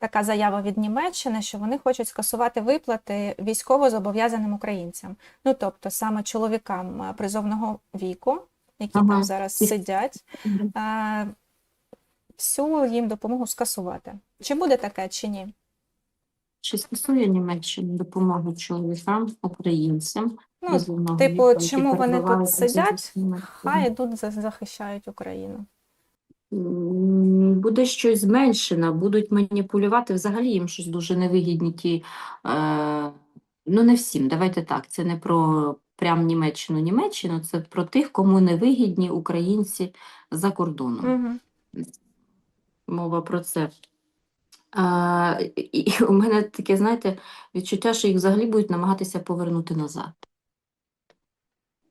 така заява від Німеччини, що вони хочуть скасувати виплати військово-зобов'язаним українцям. Ну тобто саме чоловікам е, призовного віку, які Ага. там зараз сидять, е, всю їм допомогу скасувати. Чи буде таке, чи ні? Чи стосує Німеччина допомоги чоловікам, українцям? Ну, типу, віку, чому вони тут сидять? Хай йдуть за- захищають Україну. Буде щось зменшено, будуть маніпулювати. Взагалі їм щось дуже невигідні ті. Е, ну, не всім, давайте так. Це не про прям Німеччину, Німеччину, це про тих, кому невигідні українці за кордоном. Угу. Мова про це. А, і, і у мене таке, знаєте, відчуття, що їх взагалі будуть намагатися повернути назад.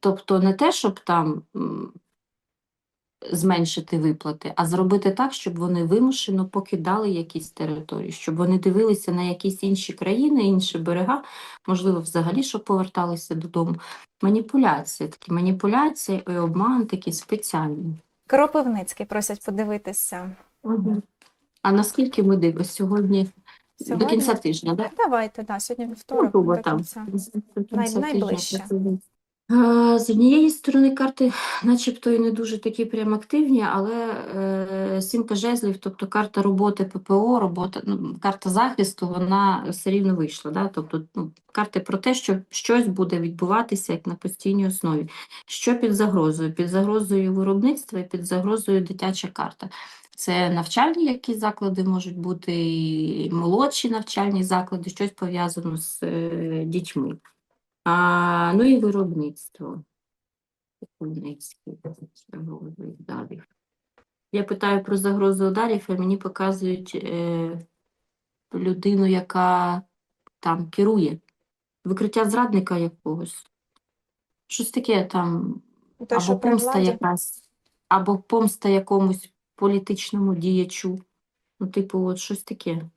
Тобто не те, щоб там зменшити виплати, а зробити так, щоб вони вимушено покидали якісь території, щоб вони дивилися на якісь інші країни, інші берега, можливо, взагалі, щоб поверталися додому. Маніпуляції, такі маніпуляції і обман такі спеціальні. Кропивницький просять подивитися. А наскільки ми дивимося сьогодні? До кінця тижня, так? Давайте, да, сьогодні Ну, вівторок. грубо до кінця. До кінця тижня найближче. Е, З однієї сторони, карти, начебто, і не дуже такі прям активні, але е, сімка жезлів, тобто карта роботи ППО, робота, ну, карта захисту, вона все рівно вийшла. Да? Тобто ну, карти про те, що щось буде відбуватися як на постійній основі. Що під загрозою? Під загрозою виробництва і під загрозою дитяча карта. Це навчальні якісь заклади можуть бути, і молодші навчальні заклади, щось пов'язано з е, дітьми. А, ну і виробництво. Я питаю про загрозу ударів, і мені показують е, людину, яка там керує. Викриття зрадника якогось. Щось таке там, Те, або помста якась, або помста якомусь політичному діячу. Ну, типу, от щось таке.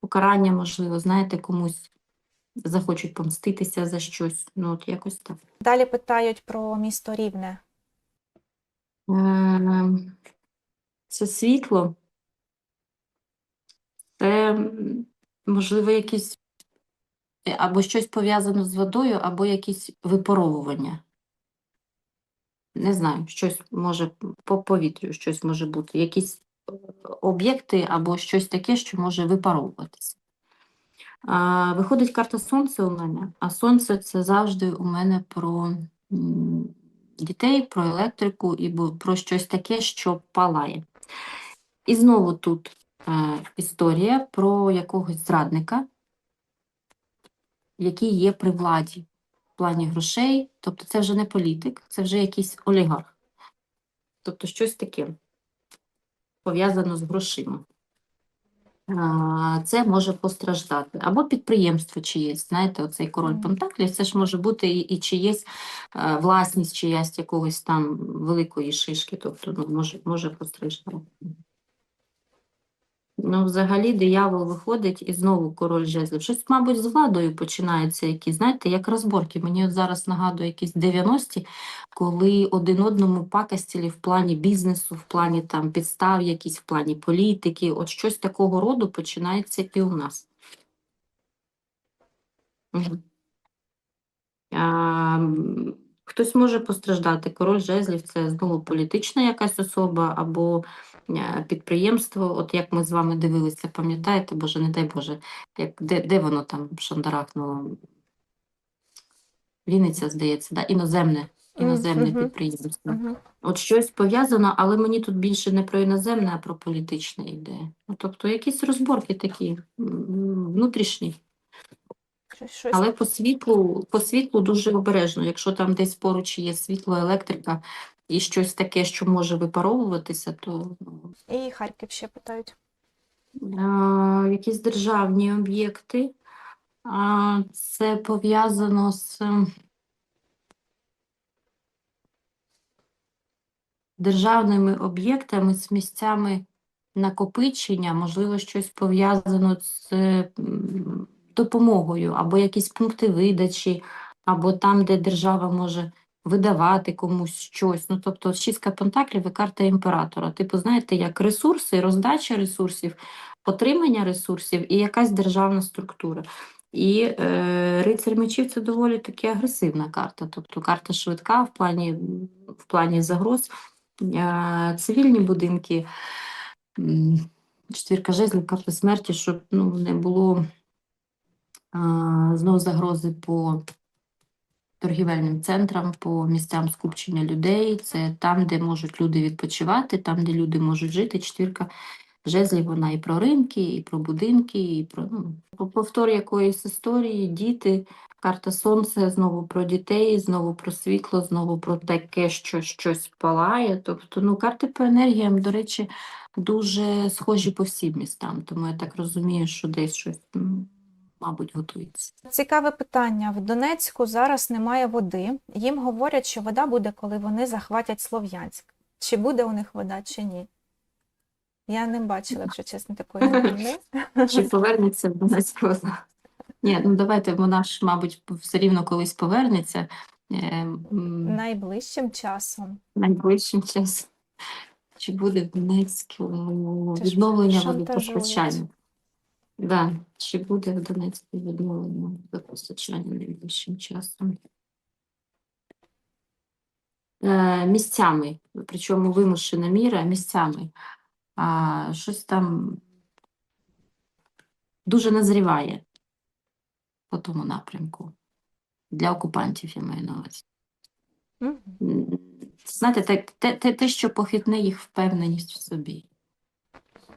Покарання, можливо, знаєте, комусь захочуть помститися за щось. Ну, от якось так. Далі питають про місто Рівне. Ем, Це світло. Це, можливо, якісь е, або щось пов'язано з водою, або якісь випаровування. Не знаю, щось може по повітрю, щось може бути. Якісь е, об'єкти або щось таке, що може випаровуватися. Виходить карта Сонця у мене, а Сонце це завжди у мене про дітей, про електрику і про щось таке, що палає. І знову тут е, історія про якогось зрадника, який є при владі в плані грошей. Тобто це вже не політик, це вже якийсь олігарх. Тобто щось таке пов'язано з грошима. Це може постраждати. Або підприємство чиєсь, знаєте, оцей король Пентаклі Пентаклів, це ж може бути і, і чиєсь власність чиясь якогось там великої шишки, тобто ну, може, може постраждати. Ну, взагалі, диявол виходить і знову король жезлів. Щось, мабуть, з владою починаються якісь, знаєте, як розборки. Мені от зараз нагадує якісь 90-ті, коли один одному пакостили в плані бізнесу, в плані там підстав, якісь в плані політики. От щось такого роду починається і у нас. Мгм. А, Хтось може постраждати. Король жезлів це знову політична якась особа або е, підприємство. От як ми з вами дивилися, пам'ятаєте, Боже, не дай Боже, як, де, де воно там шандарахнуло? Вінниця, здається, да? іноземне, іноземне Мгм. підприємство. Угу. От щось пов'язано, але мені тут більше не про іноземне, а про політичне йде. Ну, тобто якісь розборки такі внутрішні. Щось, Але по світлу, по світлу дуже обережно. Якщо там десь поруч є світло, електрика і щось таке, що може випаровуватися, то ну, І Харків ще питають. а, якісь державні об'єкти. А, це пов'язано з ем, державними об'єктами, з місцями накопичення, можливо, щось пов'язано з м, допомогою, або якісь пункти видачі, або там, де держава може видавати комусь щось. Ну, тобто, шістка пентаклів і карта імператора. Типу, знаєте, як ресурси, роздача ресурсів, отримання ресурсів і якась державна структура. І е, рицар мечів це доволі таки агресивна карта, тобто карта швидка в плані, в плані загроз. Е, цивільні будинки, четвірка жезлів, карта смерті, щоб ну, не було знову загрози по торгівельним центрам, по місцям скупчення людей. Це там, де можуть люди відпочивати, там, де люди можуть жити. Четвірка жезлів, вона і про ринки, і про будинки, і про ну, повтор якоїсь історії, діти, карта сонця, знову про дітей, знову про світло, знову про таке, що щось палає. Тобто, ну, карти по енергіям, до речі, дуже схожі по всім містам. Тому я так розумію, що десь щось, мабуть, готується. Цікаве питання. В Донецьку зараз немає води. Їм говорять, що вода буде, коли вони захватять Слов'янськ. Чи буде у них вода, чи ні? Я не бачила, якщо чесно, такої новини. Чи повернеться в Донецьку? Ні, ну давайте, вона ж, мабуть, все рівно колись повернеться. Е, Найближчим часом. найближчим часом. Чи буде в Донецьку відновлення шантажують. Да. Чи буде в Донецьку відновлення водопостачання найближчим часом? Е, місцями, причому вимушена міра місцями. А, щось там дуже назріває по тому напрямку. Для окупантів, я маю на увазі. Знаєте, те, те, те, те, що похитне їх впевненість в собі.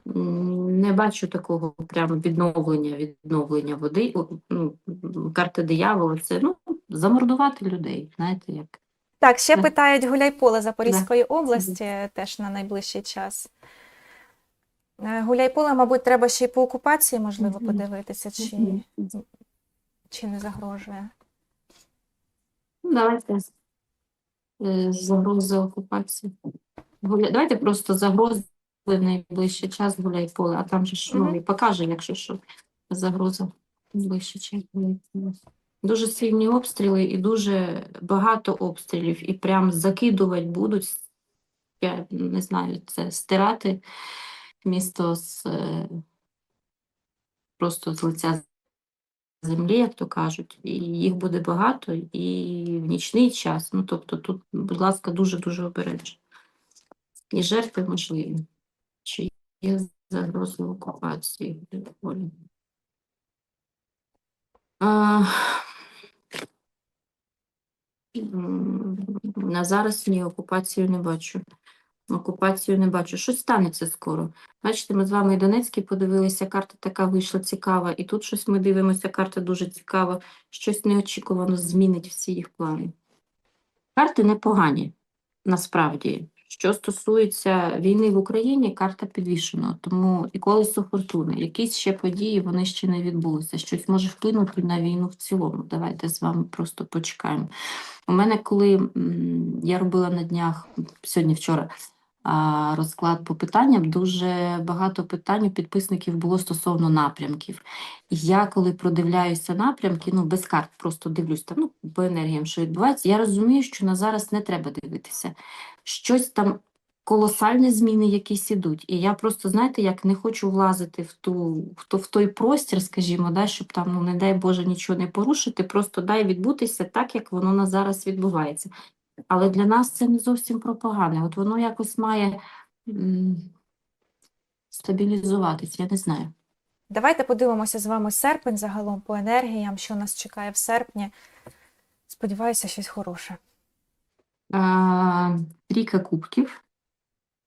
Не бачу такого прямо відновлення, відновлення води. Ну, карта диявола це ну, замордувати людей, знаєте, як. Так, ще Да. питають Гуляйполе Запорізької області теж на найближчий час. Е, Гуляйполе, мабуть, треба ще й по окупації, можливо, подивитися, чи, чи не загрожує. Ну, давайте е, загрози окупації. Давайте просто загрози в найближчий час гуляй поле, а там же ж ну, і покаже, якщо що, загроза найближчий час. Дуже сильні обстріли і дуже багато обстрілів, і прям закидувати будуть, я не знаю, це стирати місто з е, просто з лиця землі, як то кажуть, і їх буде багато, і в нічний час. Ну, тобто тут, будь ласка, дуже-дуже обережно. І жертви можливі. Чи є загрози окупації полі? На зараз ні, окупацію не бачу. Окупацію не бачу. Щось станеться скоро. Бачите, ми з вами і Донецький подивилися, карта така вийшла цікава, і тут щось ми дивимося, карта дуже цікава, щось неочікувано змінить всі їх плани. Карти непогані, насправді. Що стосується війни в Україні, карта підвішена, тому і колесо фортуни, якісь ще події, вони ще не відбулися. Щось може вплинути на війну в цілому. Давайте з вами просто почекаємо. У мене, коли я робила на днях, сьогодні вчора, розклад по питанням, дуже багато питань у підписників було стосовно напрямків. Я, коли продивляюся напрямки, ну без карт, просто дивлюсь там, ну, по енергіям, що відбувається, я розумію, що на зараз не треба дивитися. Щось там колосальні зміни якісь ідуть. І я просто, знаєте, як не хочу влазити в ту, в, ту, в той простір, скажімо, да, щоб там, ну, не дай Боже, нічого не порушити, просто дай відбутися так, як воно на зараз відбувається. Але для нас це не зовсім про погане. От воно якось має м, стабілізуватись, я не знаю. Давайте подивимося з вами серпень загалом по енергіям, що нас чекає в серпні. Сподіваюся, щось хороше. Трійка кубків,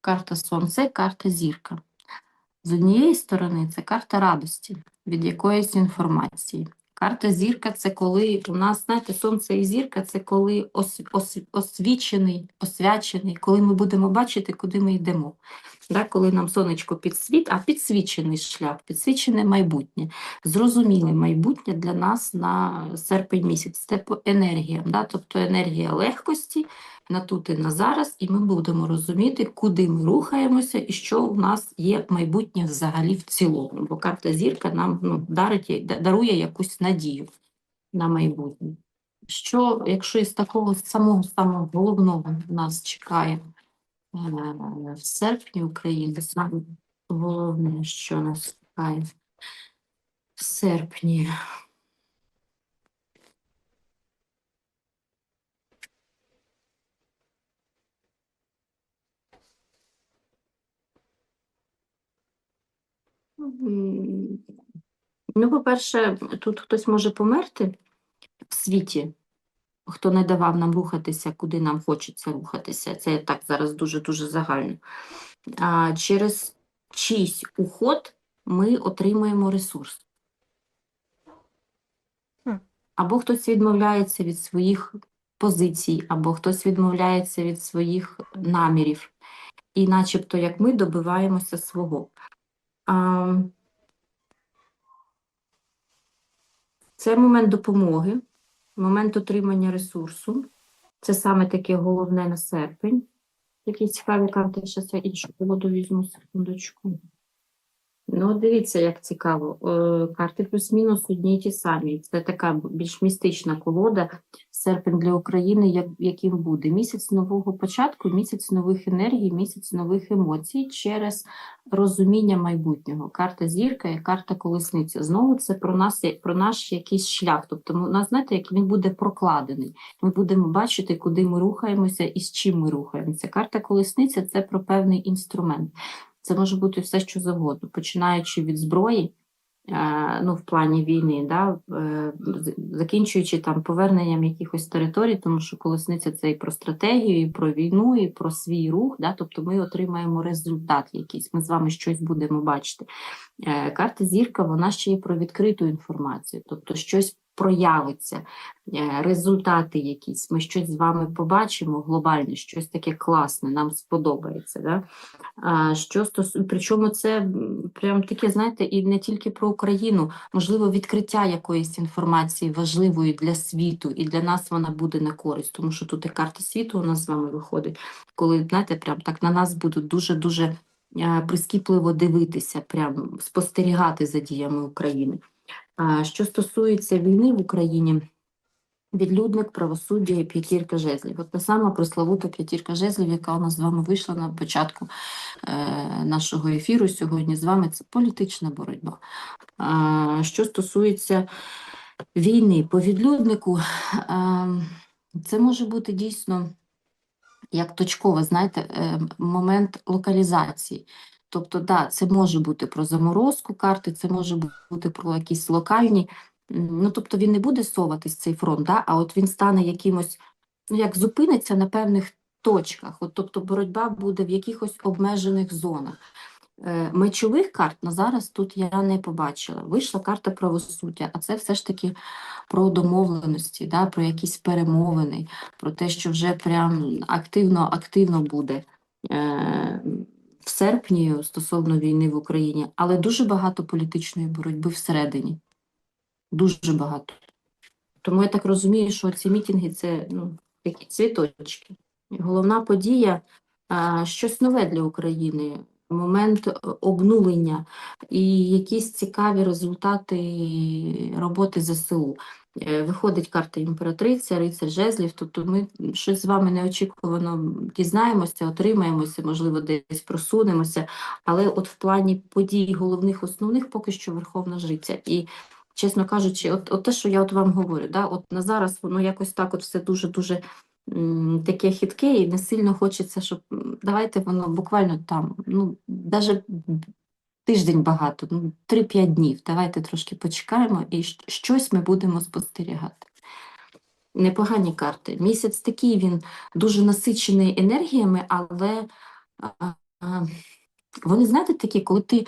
карта сонце, карта зірка. З однієї сторони це карта радості від якоїсь інформації. Карта зірка це коли у нас, знаєте, сонце і зірка це коли ос, ос, освічений, освячений, коли ми будемо бачити, куди ми йдемо. Да, коли нам сонечко підсвіт, а підсвічений шлях, підсвічене майбутнє, зрозуміле майбутнє для нас на серпень місяць. Це по енергіям, да, тобто енергія легкості на тут і на зараз, і ми будемо розуміти, куди ми рухаємося і що у нас є майбутнє взагалі в цілому. Бо карта зірка нам ну, дарить, дарує якусь надію на майбутнє. Що, якщо із такого самого самого головного нас чекає в серпні України, саме головне, що нас чекає. В серпні. Ну, по-перше, тут хтось може померти в світі, хто не давав нам рухатися, куди нам хочеться рухатися. Це так зараз дуже-дуже загально. А через чийсь уход ми отримуємо ресурс. Або хтось відмовляється від своїх позицій, або хтось відмовляється від своїх намірів. І начебто, як ми добиваємося свого. А, Це момент допомоги, момент отримання ресурсу. Це саме таке головне на серпень. Який цікаві карти, ще це іншу колоду візьму, секундочку. Ну, дивіться, як цікаво. Е, Карти плюс-мінус одні й ті самі. Це така більш містична колода. Серпень для України, яким буде. Місяць нового початку, місяць нових енергій, місяць нових емоцій через розуміння майбутнього. Карта зірка і карта колесниця. Знову це про нас, про наш якийсь шлях. Тобто, у нас, знаєте, як він буде прокладений. Ми будемо бачити, куди ми рухаємося і з чим ми рухаємося. Карта колесниця це про певний інструмент. Це може бути все, що завгодно, починаючи від зброї, е, ну, в плані війни, да, е, закінчуючи там поверненням якихось територій, тому що колесниця це і про стратегію, і про війну, і про свій рух, да, тобто ми отримаємо результат якийсь, ми з вами щось будемо бачити. Е, Карта зірка, вона ще є про відкриту інформацію, тобто щось проявиться, е, результати якісь, ми щось з вами побачимо глобальне, щось таке класне, нам сподобається. Да? А, що стосу... Причому це прям таке, знаєте, і не тільки про Україну, можливо, відкриття якоїсь інформації важливої для світу, і для нас вона буде на користь, тому що тут і карта світу у нас з вами виходить, коли, знаєте, прям так на нас будуть дуже-дуже е, прискіпливо дивитися, прям спостерігати за діями України. Що стосується війни в Україні, Відлюдник, правосуддя і п'ятірка жезлів. От та сама прославута п'ятірка жезлів, яка у нас з вами вийшла на початку е, нашого ефіру сьогодні з вами, це політична боротьба. Що стосується війни по відлюднику, е, це може бути дійсно як точково, знаєте, е, момент локалізації. Тобто, да, це може бути про заморозку карти, це може бути про якісь локальні. Ну, тобто він не буде соватись цей фронт, да, а от він стане якимось, ну як зупиниться на певних точках. От, тобто боротьба буде в якихось обмежених зонах. Е, Мечових карт на зараз тут я не побачила. Вийшла карта правосуддя, а це все ж таки про домовленості, да, про якісь перемовини, про те, що вже прям активно, активно буде е, в серпні стосовно війни в Україні, але дуже багато політичної боротьби всередині. Дуже багато. Тому я так розумію, що ці мітинги це ну, такі цвіточки. Головна подія а, щось нове для України, момент обнулення і якісь цікаві результати роботи ЗСУ. Е, Виходить карта імператриця, рицар жезлів, тобто ми щось з вами неочікувано дізнаємося, отримаємося, можливо, десь просунемося, але от в плані подій головних, основних поки що Верховна Жриця. І чесно кажучи, от, от те, що я от вам говорю, да, от на зараз воно якось так от все дуже-дуже таке хитке, і не сильно хочеться, щоб давайте воно буквально там, ну, навіть тиждень багато, ну, 3-5 днів. Давайте трошки почекаємо і щось ми будемо спостерігати. Непогані карти. Місяць такий він дуже насичений енергіями, але а, а, вони, знаєте, такі, коли ти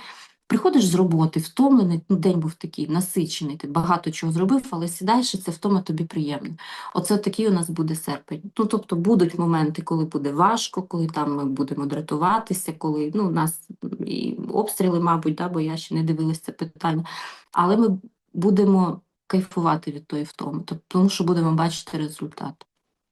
приходиш з роботи, втомлений, ну, день був такий насичений, ти багато чого зробив, але сідаєш, і це втома тобі приємно. Оце такий у нас буде серпень. Ну, тобто будуть моменти, коли буде важко, коли там ми будемо дратуватися, коли ну, у нас і обстріли, мабуть, да, бо я ще не дивилася це питання. Але ми будемо кайфувати від тої втоми, тобто, тому що будемо бачити результат.